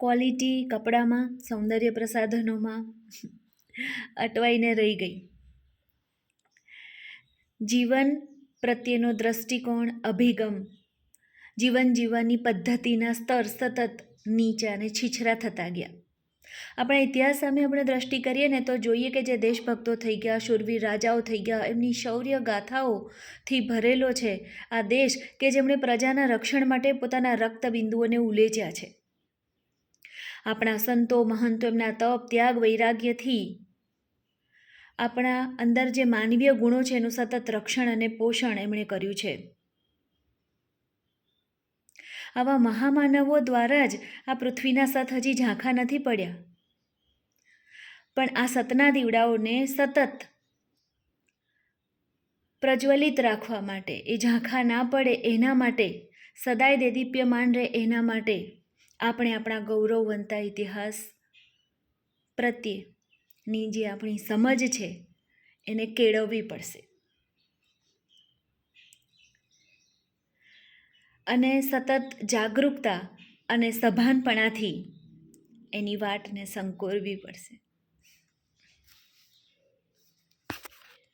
Quality કપડામાં, સૌંદર્ય પ્રસાધનોમાં અટવાઈને રહી ગઈ. જીવન પ્રત્યેનો દૃષ્ટિકોણ અભિગમ. જીવન જીવવાની પદ્ધતિના સ્તર સતત નીચા અને છીછરા થતા ગયા. આપણા ઇતિહાસ સામે આપણે દ્રષ્ટિ કરીએ ને તો જોઈએ કે જે દેશભક્તો થઈ ગયા, શૂરવીર રાજાઓ થઈ ગયા, એમની શૌર્ય ગાથાઓથી ભરેલો છે આ દેશ કે જેમણે પ્રજાના રક્ષણ માટે પોતાના રક્તબિંદુઓને ઉલેજ્યા છે. આપણા સંતો મહંતો એમના તપ, ત્યાગ, વૈરાગ્યથી. આપણા અંદર જે માનવીય ગુણો છે એનું સતત રક્ષણ અને પોષણ એમણે કર્યું છે. આવા મહામાનવો દ્વારા જ આ પૃથ્વીના સત હજી ઝાંખા નથી પડ્યા. પણ આ સતના દીવડાઓને સતત પ્રજ્વલિત રાખવા માટે, એ ઝાંખા ના પડે એના માટે, સદાય દેદીપ્યમાન રહે એના માટે આપણે આપણા ગૌરવવંતા ઇતિહાસ પ્રત્યેની જે આપણી સમજ છે, એને કેળવવી પડશે. અને સતત જાગૃતતા અને સભાનપણાથી એની વાટને સંકોરવી પડશે.